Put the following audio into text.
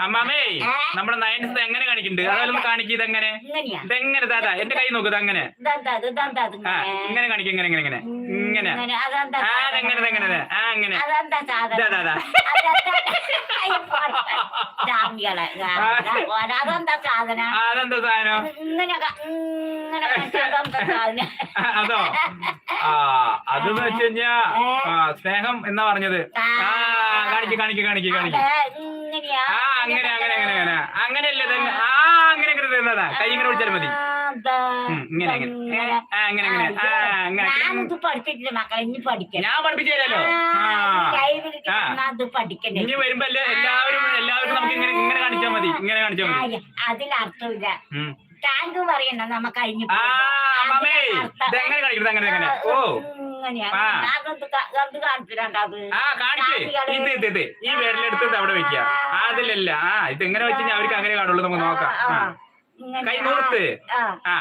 അമ്മാമേ? നമ്മുടെ നയൻസ് എങ്ങനെ കാണിക്കുന്നുണ്ട്? അതൊന്ന് കാണിക്കുക ഇതെങ്ങനെ? ഇങ്ങനെയാ. ഇതെങ്ങനെ താതാ എന്റെ കൈ നോക്കുക അങ്ങനെ ഇങ്ങനെ? കാണിക്കും ഇങ്ങനെ ഇങ്ങനെ ഇങ്ങനെ. ഇങ്ങനെ. ആ സാധനം? അതെങ്ങനെ ഇതെങ്ങനെ? ആ അങ്ങനെ അതെന്താ ഇതാ സാധനം? അതെന്താ അതെന്താ അതോ? ആ അത് വെച്ച് കഴിഞ്ഞാ സ്നേഹം എന്നാ പറഞ്ഞത്? ആ. കാണിക്ക് കാണിക്ക് കാണിക്ക് കാണിക്ക്. ആ അങ്ങനെ അങ്ങനെ അങ്ങനെ അങ്ങനെ. അങ്ങനെയല്ലേ തന്നെ? ആ. അങ്ങനെ അങ്ങനെ തന്നതാ കൈ ഇങ്ങനെ വിളിച്ചാൽ മതി. ഇങ്ങനെ ആ അങ്ങനെ അങ്ങനെ ആ അങ്ങനെ പഠിപ്പിച്ചില്ല മക്കളെ ഇനി പഠിക്കണം. ഞാൻ പഠിപ്പിച്ചു തരാലോ ഇനി വരുമ്പോ എല്ലാ- എല്ലാവരും എല്ലാവർക്കും നമുക്ക് ഇങ്ങനെ ഇങ്ങനെ കാണിച്ചാൽ മതി. ഇങ്ങനെ കാണിച്ചാൽ മതി. അതിലർത്ഥമില്ല. ടാങ്ക് പറയണ്ട. നമ്മ കഴിഞ്ഞു ഇതെങ്ങനെ കാണിക്കുന്നത്? അങ്ങനെ അങ്ങനെ. ഓ. ഇത് ഇത് ഇത്. ഈ വിരലെടുത്ത് അവിടെ വെക്കുക. അതിലല്ല. ആ ഇത് എങ്ങനെ വെച്ച് കഴിഞ്ഞാൽ അവർക്ക് അങ്ങനെ കാണുള്ളൂ. നമുക്ക് നോക്കാം. ആ. കൈ നൂർത്ത് ആ.